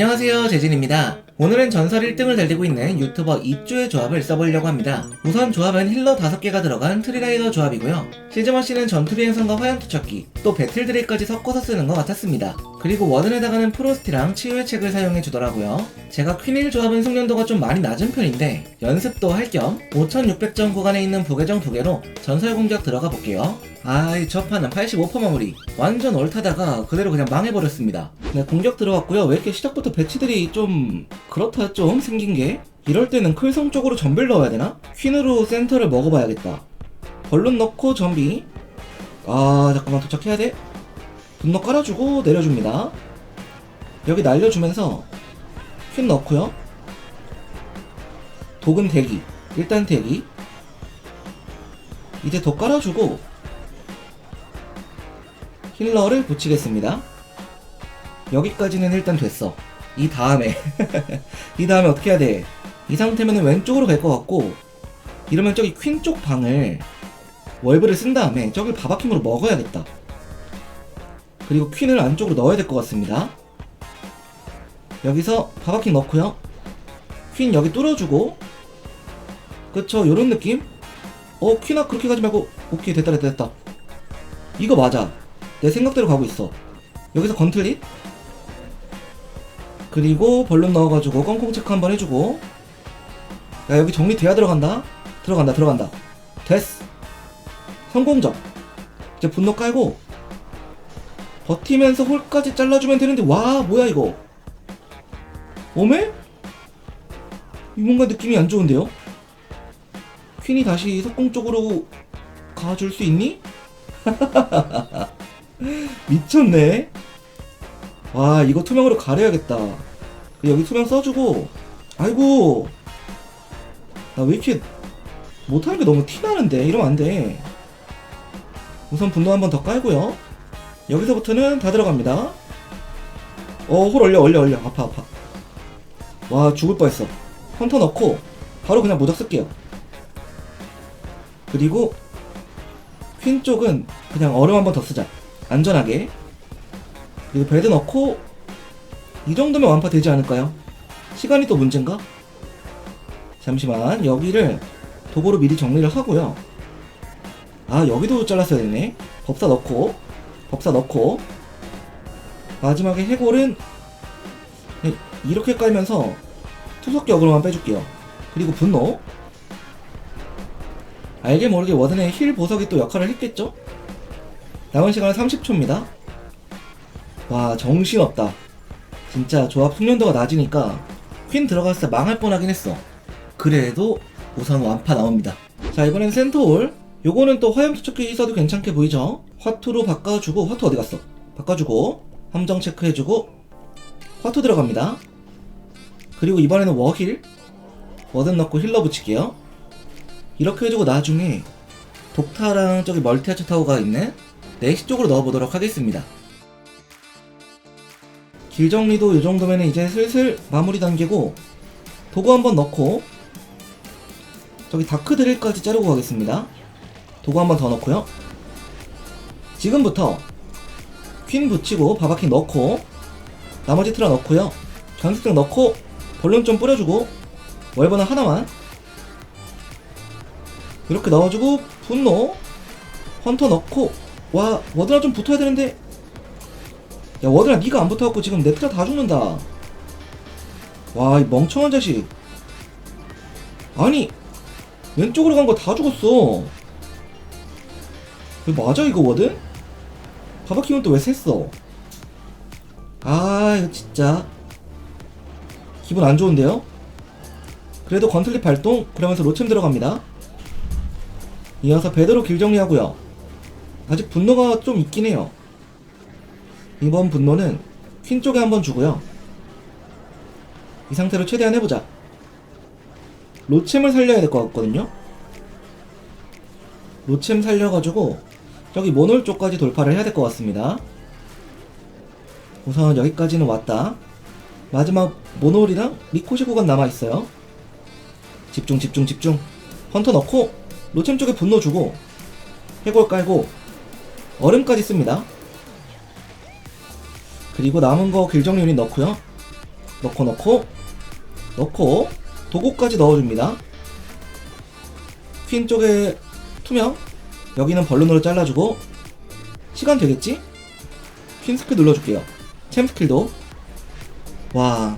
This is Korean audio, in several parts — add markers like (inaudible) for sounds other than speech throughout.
안녕하세요 재진입니다 오늘은 전설 1등을 달리고 있는 유튜버 이쭈의 조합을 써보려고 합니다. 우선 조합은 힐러 5개가 들어간 트리라이더 조합이고요. 시즈머 씨는 전투비행선과 화염투척기 또 배틀드레이까지 섞어서 쓰는 것 같았습니다. 그리고 워든에다가는 프로스티랑 치유의 책을 사용해 주더라고요. 제가 퀸일 조합은 숙련도가 좀 많이 낮은 편인데 연습도 할 겸 5600점 구간에 있는 부계정 2개로 전설 공격 들어가 볼게요. 아이 저 판은 85% 마무리. 완전 옳다다가 그대로 그냥 망해버렸습니다. 네 공격 들어갔고요. 왜 이렇게 시작부터 배치들이 좀 그렇다 좀 생긴 게 이럴 때는 클성 쪽으로 전비를 넣어야 되나? 퀸으로 센터를 먹어봐야겠다. 벌룬 넣고 전비. 아 잠깐만 도착해야 돼? 분노 깔아주고 내려줍니다. 여기 날려주면서 퀸 넣고요. 독은 대기. 일단 대기. 이제 더 깔아주고 힐러를 붙이겠습니다. 여기까지는 일단 됐어. 이 다음에 (laughs) 이 다음에 어떻게 해야 돼? 이 상태면 왼쪽으로 갈 것 같고 이러면 저기 퀸 쪽 방을 월브를 쓴 다음에 저길 바바킴으로 먹어야겠다. 그리고 퀸을 안쪽으로 넣어야 될 것 같습니다. 여기서 바바킴 넣고요. 퀸 여기 뚫어주고 그쵸 요런 느낌? 어 퀸아 그렇게 가지 말고 오케이 됐다 됐다 됐다 이거 맞아 내 생각대로 가고 있어 여기서 건틀릿 그리고 벌룬 넣어가지고 꽁꽁 체크 한번 해주고 야 여기 정리돼야 들어간다 들어간다 들어간다 됐어 성공적 이제 분노 깔고 버티면서 홀까지 잘라주면 되는데 와 뭐야 이거 오메? 이 뭔가 느낌이 안 좋은데요? 퀸이 다시 석공 쪽으로 가줄 수 있니? (laughs) 미쳤네. 와, 이거 투명으로 가려야겠다. 여기 투명 써주고, 아이고. 나 왜 이렇게 못하는 게 너무 티나는데? 이러면 안 돼. 우선 분노 한 번 더 깔고요. 여기서부터는 다 들어갑니다. 어, 홀 올려, 올려, 올려. 아파, 아파. 와, 죽을 뻔했어. 헌터 넣고, 바로 그냥 모작 쓸게요. 그리고, 퀸 쪽은 그냥 얼음 한 번 더 쓰자. 안전하게. 그리고 배드 넣고 이 정도면 완파 되지 않을까요? 시간이 또 문제인가? 잠시만 여기를 도구로 미리 정리를 하고요. 아 여기도 잘랐어야 되네. 법사 넣고 법사 넣고 마지막에 해골은 네, 이렇게 깔면서 투석기 어그로만 빼줄게요. 그리고 분노 알게 모르게 워든의 힐 보석이 또 역할을 했겠죠? 남은 시간은 30초입니다. 와, 정신없다. 진짜 조합 숙련도가 낮으니까 퀸 들어갔을 때 망할 뻔하긴 했어. 그래도 우선 완파 나옵니다. 자, 이번엔 센터홀. 요거는 또 화염 투척기 써도 괜찮게 보이죠? 화투로 바꿔주고, 화투 어디 갔어? 바꿔주고, 함정 체크해주고, 화투 들어갑니다. 그리고 이번에는 워힐. 워든 넣고 힐러 붙일게요. 이렇게 해주고 나중에 독타랑 저기 멀티아츠 타워가 있는 내시 쪽으로 넣어보도록 하겠습니다. 길 정리도 이 정도면 이제 슬슬 마무리 단계고 도구 한번 넣고 저기 다크 드릴까지 자르고 가겠습니다. 도구 한번 더 넣고요. 지금부터 퀸 붙이고 바바킹 넣고 나머지 트라 넣고요. 견습등 넣고 볼륨 좀 뿌려주고 월버는 하나만 이렇게 넣어주고 분노 헌터 넣고 와 워드라 좀 붙어야 되는데 야 워드라 니가 안 붙어갖고 지금 내 트라 다 죽는다 와 이 멍청한 자식 아니 왼쪽으로 간 거 다 죽었어 이거 맞아 이거 워든? 바바키면 또왜 샜어 아 이거 진짜 기분 안 좋은데요? 그래도 건틀립 발동 그러면서 로챔 들어갑니다 이어서 베드로 길 정리하고요. 아직 분노가 좀 있긴 해요. 이번 분노는 퀸 쪽에 한번 주고요. 이 상태로 최대한 해보자. 로챔을 살려야 될 것 같거든요. 로챔 살려가지고 저기 모놀 쪽까지 돌파를 해야 될 것 같습니다. 우선 여기까지는 왔다. 마지막 모놀이랑 리코시 구간 남아있어요. 집중 집중 집중. 헌터 넣고 로챔 쪽에 분노 주고 해골 깔고 얼음까지 씁니다. 그리고 남은 거 길정 유닛 넣고요. 넣고 넣고 넣고 도구까지 넣어줍니다. 퀸 쪽에 투명 여기는 벌룬으로 잘라주고 시간 되겠지? 퀸 스킬 눌러줄게요. 챔 스킬도 와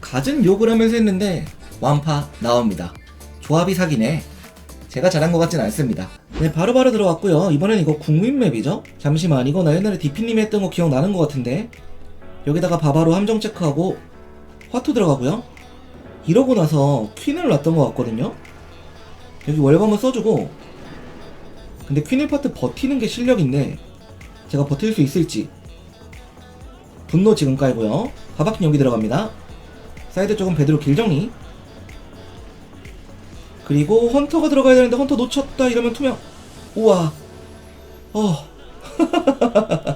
갖은 욕을 하면서 했는데 완파 나옵니다. 조합이 사기네. 제가 잘한 것 같진 않습니다. 네, 바로 바로 들어왔고요. 이번엔 이거 국민 맵이죠? 잠시만, 이거 나 옛날에 디피님이 했던 거 기억나는 것 같은데 여기다가 바바로 함정 체크하고 화투 들어가고요. 이러고 나서 퀸을 놨던 것 같거든요. 여기 한번 써주고 근데 퀸일 파트 버티는 게 실력인데 제가 버틸 수 있을지 분노 지금 깔고요. 바바킨 여기 들어갑니다. 사이드 쪽은 베드로 길정리 그리고 헌터가 들어가야 되는데 헌터 놓쳤다 이러면 투명 우와 어, (laughs)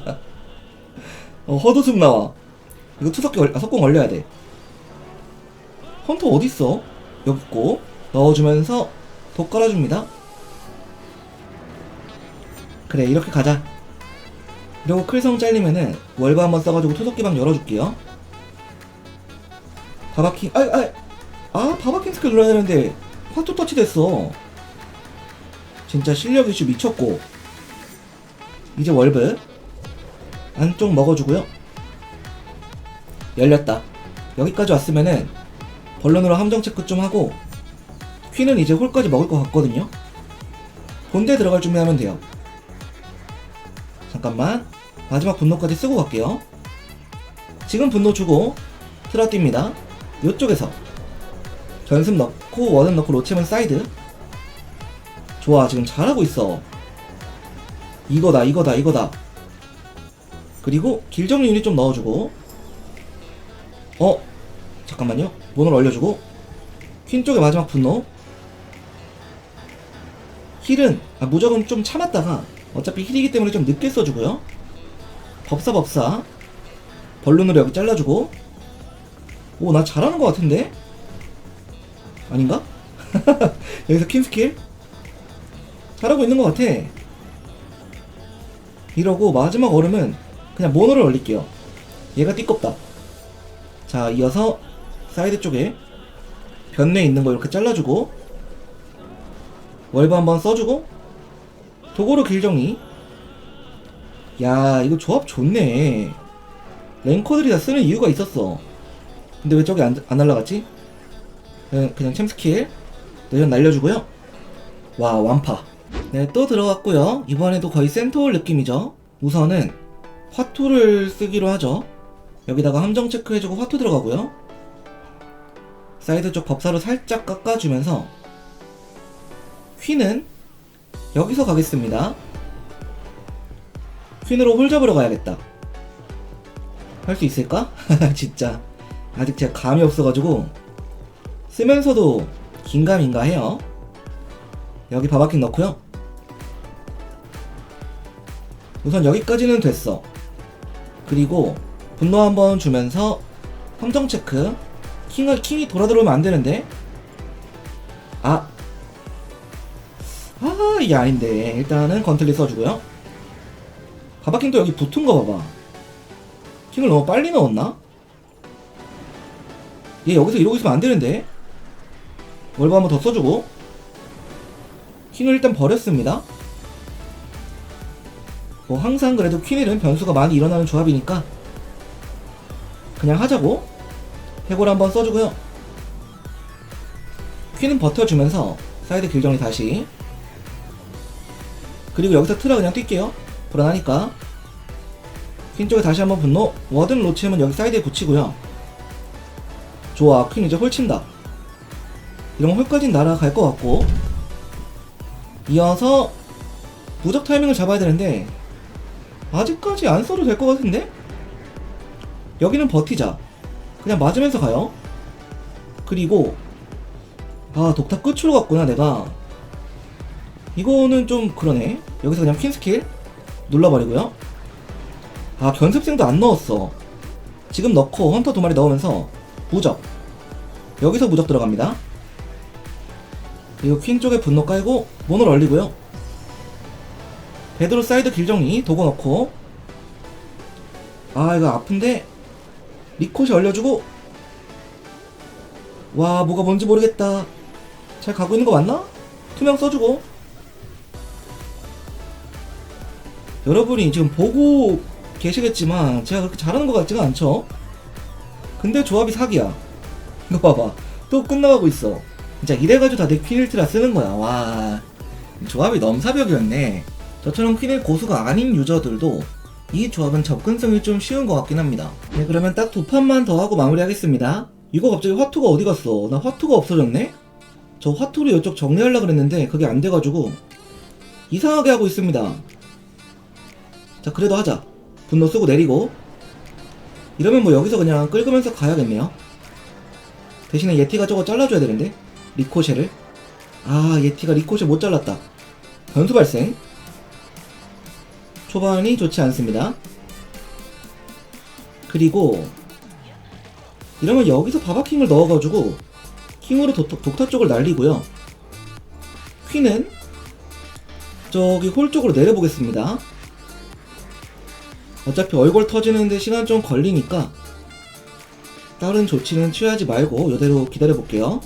어 허드숨 나와. 이거 투석기 걸- 아, 석공 걸려야 돼. 헌터 어딨어? 있고 넣어주면서 독 깔아줍니다. 그래 이렇게 가자. 그리고 클성 잘리면은 월바 한번 써가지고 투석기방 열어줄게요. 바바킹 아, 아, 아 바바킹 스킬 눌러야 되는데 화투 터치 됐어. 진짜 실력 이슈 미쳤고. 이제 월브 안쪽 먹어주고요. 열렸다. 여기까지 왔으면은 벌론으로 함정 체크 좀 하고 퀸은 이제 홀까지 먹을 것 같거든요. 본대 들어갈 준비하면 돼요. 잠깐만. 마지막 분노까지 쓰고 갈게요. 지금 분노 주고 트라 뜁니다. 요쪽에서 전습 넣고 원은 넣고 로체면 사이드. 좋아 지금 잘하고 있어. 이거다 이거다 이거다 그리고 길정 유닛 좀 넣어주고. 어 잠깐만요. 문을 올려주고. 퀸 쪽에 마지막 분노. 힐은 아, 무적은 좀 참았다가 어차피 힐이기 때문에 좀 늦게 써주고요. 법사 법사. 벌룬으로 여기 잘라주고. 오 나 잘하는 것 같은데? 아닌가? (laughs) 여기서 퀸 스킬. 잘하고 있는 것 같아. 이러고 마지막 얼음은 그냥 모노를 올릴게요. 얘가 띠껍다. 자 이어서 사이드 쪽에 변내에 있는 거 이렇게 잘라주고 월브 한번 써주고 도구로 길정리. 야 이거 조합 좋네. 랭커들이 다 쓰는 이유가 있었어. 근데 왜 저기 안, 안 날라갔지? 그냥, 그냥 챔 스킬 내전 날려주고요. 와 완파. 네또 들어갔고요. 이번에도 거의 센터홀 느낌이죠. 우선은 화투를 쓰기로 하죠. 여기다가 함정 체크해주고 화투 들어가고요. 사이드 쪽 법사로 살짝 깎아주면서 퀸은 여기서 가겠습니다. 퀸으로 홀 잡으러 가야겠다. 할 수 있을까? (laughs) 진짜. 아직 제가 감이 없어가지고 쓰면서도 긴가민가 해요. 여기 바바킹 넣고요. 우선 여기까지는 됐어 그리고 분노 한번 주면서 함정 체크 킹을 킹이 돌아 들어오면 안 되는데 아 아, 이게 아닌데. 일단은 건틀리 써주고요. 바바킹도 여기 붙은 거 봐봐. 킹을 너무 빨리 넣었나? 얘 여기서 이러고 있으면 안 되는데. 월브 한번 더 써주고. 킹을 일단 버렸습니다. 뭐 항상 그래도 퀸일은 변수가 많이 일어나는 조합이니까 그냥 하자고. 해골 한번 써주고요. 퀸은 버텨주면서 사이드 길정리 다시 그리고 여기서 트라 그냥 뛸게요. 불안하니까. 퀸 쪽에 다시 한번 분노. 워든 로치하면 여기 사이드에 붙이고요. 좋아. 퀸 이제 홀친다. 이러면 홀까진 날아갈 것 같고. 이어서 무적 타이밍을 잡아야 되는데 아직까지 안 써도 될 것 같은데? 여기는 버티자. 그냥 맞으면서 가요. 그리고 아 독타 끝으로 갔구나 내가 이거는 좀 그러네. 여기서 그냥 퀸 스킬 눌러버리고요. 아 견습생도 안 넣었어. 지금 넣고 헌터 두 마리 넣으면서 무적. 여기서 무적 들어갑니다. 그리고 퀸 쪽에 분노 깔고 문을 얼리고요. 베드로 사이드 길정리 도구 넣고. 아 이거 아픈데? 리콧이 얼려주고. 와 뭐가 뭔지 모르겠다. 잘 가고 있는 거 맞나? 투명 써주고. 여러분이 지금 보고 계시겠지만 제가 그렇게 잘하는 것 같지가 않죠? 근데 조합이 사기야. (laughs) 이거 봐봐. 또 끝나가고 있어. 진짜 이래가지고 다들 퀸일트라 쓰는 거야. 와 조합이 넘사벽이었네 저처럼 퀸일 고수가 아닌 유저들도 이 조합은 접근성이 좀 쉬운 것 같긴 합니다. 네 그러면 딱 두 판만 더 하고 마무리하겠습니다. 이거 갑자기 화투가 어디 갔어? 나 화투가 없어졌네? 저 화투를 이쪽 정리하려고 그랬는데 그게 안 돼가지고 이상하게 하고 있습니다. 자 그래도 하자. 분노 쓰고 내리고. 이러면 뭐 여기서 그냥 끌으면서 가야겠네요. 대신에 예티가 저거 잘라줘야 되는데? 리코쉐를? 아 예티가 리코쉐 못 잘랐다. 변수 발생 초반이 좋지 않습니다 그리고 이러면 여기서 바바킹을 넣어가지고 킹으로 도, 독타 쪽을 날리고요 퀸은 저기 홀 쪽으로 내려보겠습니다 어차피 얼굴 터지는데 시간 좀 걸리니까 다른 조치는 취하지 말고 이대로 기다려 볼게요.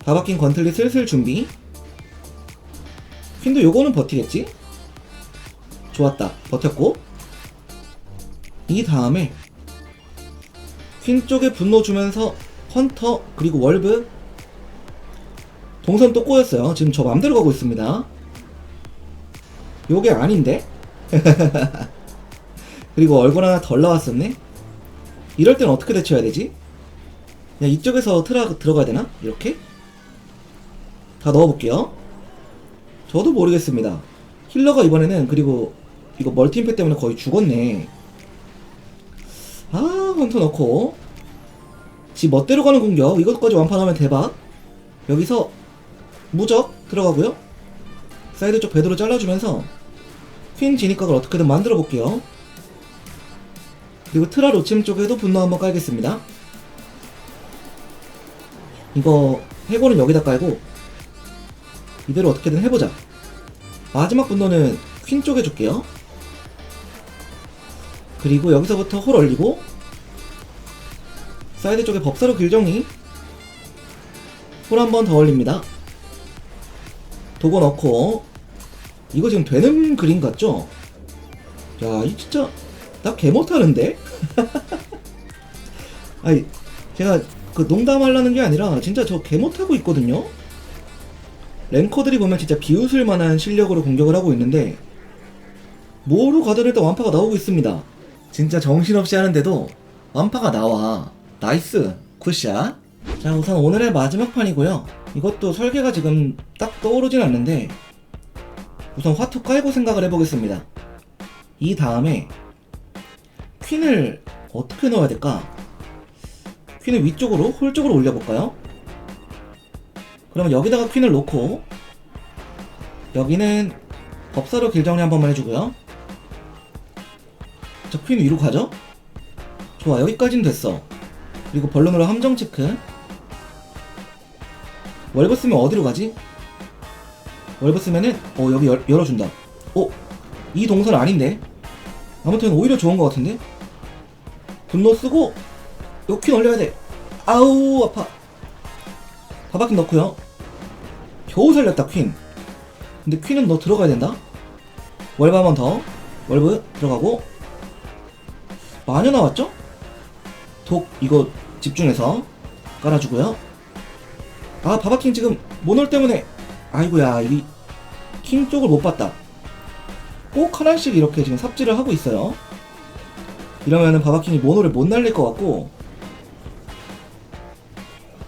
바바킨 건틀리 슬슬 준비. 퀸도 요거는 버티겠지? 좋았다. 버텼고. 이 다음에 퀸 쪽에 분노 주면서 헌터 그리고 월브 동선 또 꼬였어요. 지금 저 맘대로 가고 있습니다. 요게 아닌데? (laughs) 그리고 얼굴 하나 덜 나왔었네? 이럴 땐 어떻게 대처해야 되지? 그냥 이쪽에서 트라 들어가야 되나? 이렇게? 다 넣어볼게요. 저도 모르겠습니다. 힐러가 이번에는 그리고 이거 멀티임팩 때문에 거의 죽었네. 아, 헌터 넣고. 지 멋대로 가는 공격. 이것까지 완판하면 대박. 여기서 무적 들어가고요. 사이드 쪽 배도로 잘라주면서 퀸 진입각을 어떻게든 만들어 볼게요. 그리고 트라 로침 쪽에도 분노 한번 깔겠습니다. 이거 해골은 여기다 깔고 이대로 어떻게든 해보자. 마지막 분노는 퀸 쪽에 줄게요. 그리고 여기서부터 홀 올리고 사이드 쪽에 법사로 길정리 홀 한 번 더 올립니다. 도고 넣고 이거 지금 되는 그림 같죠? 야, 이 진짜 나 개 못하는데? (laughs) 아니, 제가 그 농담하려는 게 아니라 진짜 저 개 못하고 있거든요? 랭커들이 보면 진짜 비웃을 만한 실력으로 공격을 하고 있는데 뭐로 일단 완파가 나오고 있습니다. 진짜 정신없이 하는데도 완파가 나와. 나이스. 굿샷. 자, 우선 오늘의 마지막 판이고요. 이것도 설계가 지금 딱 떠오르진 않는데 우선 화투 깔고 생각을 해보겠습니다. 이 다음에 퀸을 어떻게 넣어야 될까? 퀸을 위쪽으로 홀 쪽으로 올려볼까요? 그러면 여기다가 퀸을 놓고 여기는 법사로 길 정리 한 번만 해주고요. 자, 퀸 위로 가죠? 좋아, 여기까지는 됐어. 그리고 벌룬으로 함정 체크. 월브 쓰면 어디로 가지? 월브 쓰면은 어 여기 열, 열어준다. 어? 이 동선 아닌데? 아무튼 오히려 좋은 것 같은데? 분노 쓰고 요 퀸 올려야 돼. 아우 아파. 바바킨 넣고요. 겨우 살렸다 퀸. 근데 퀸은 너 들어가야 된다. 월브 한 번 더. 월브 들어가고 마녀 나왔죠? 독 이거 집중해서 깔아주고요. 아 바바킹 지금 모놀 때문에 아이고야 이 킹 쪽을 못 봤다. 꼭 하나씩 이렇게 지금 삽질을 하고 있어요. 이러면은 바바킹이 모노를 못 날릴 것 같고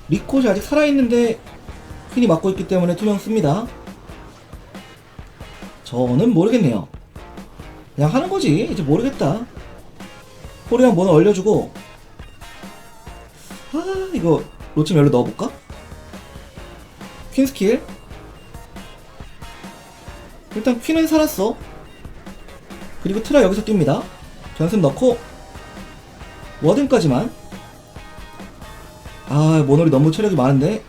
리콧이 아직 살아있는데 퀸이 맞고 있기 때문에 투명 씁니다. 저는 모르겠네요. 그냥 하는 거지. 이제 모르겠다. 코리안 모노 얼려주고 아 이거 로침 열로 넣어볼까? 퀸 스킬? 일단 퀸은 살았어. 그리고 트라 여기서 뜁니다. 변습 넣고 워든까지만. 아 모놀이 너무 체력이 많은데.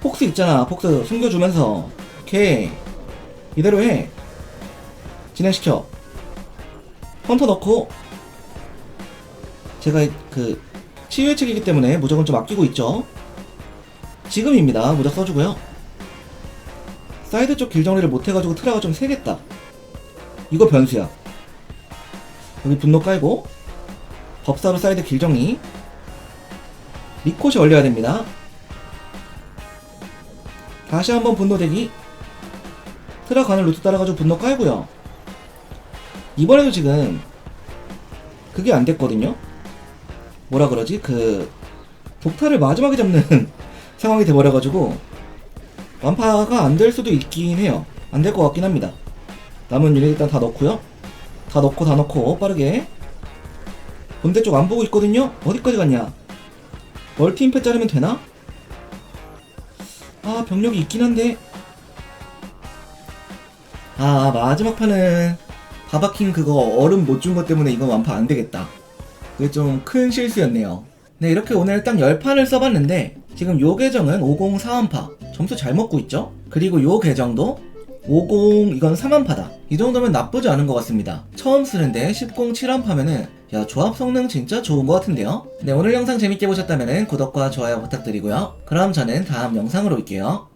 폭스 있잖아. 폭스 숨겨주면서. 오케이. 이대로 해. 진행시켜. 헌터 넣고 제가 그 치유의 책이기 때문에 무적은 좀 아끼고 있죠. 지금입니다. 무적 써주고요. 사이드 쪽 길 정리를 못해가지고 트라가 좀 세겠다. 이거 변수야. 여기 분노 깔고 법사로 사이드 길 정리. 리콧이 올려야 됩니다. 다시 한번 분노 대기. 트라 가는 루트 따라가지고 분노 깔고요. 이번에도 지금 그게 안 됐거든요. 뭐라 그러지? 그 독타를 마지막에 잡는 (laughs) 상황이 돼버려가지고 완파가 안 될 수도 있긴 해요. 안 될 것 같긴 합니다. 남은 유닛 일단 다 넣고요. 다 넣고 다 넣고 빠르게 본대 쪽 안 보고 있거든요. 어디까지 갔냐? 멀티 임패 자르면 되나? 아 병력이 있긴 한데 아 마지막 판은 바바킹 그거 얼음 못 준 것 때문에 이건 완파 안 되겠다. 그게 좀 큰 실수였네요. 네, 이렇게 오늘 딱 10판을 써봤는데, 지금 요 계정은 50 4완파. 점수 잘 먹고 있죠? 그리고 요 계정도 50 이건 3완파다. 이 정도면 나쁘지 않은 것 같습니다. 처음 쓰는데 10 7완파면은 야 조합 성능 진짜 좋은 것 같은데요? 네 오늘 영상 재밌게 보셨다면 구독과 좋아요 부탁드리고요. 그럼 저는 다음 영상으로 올게요.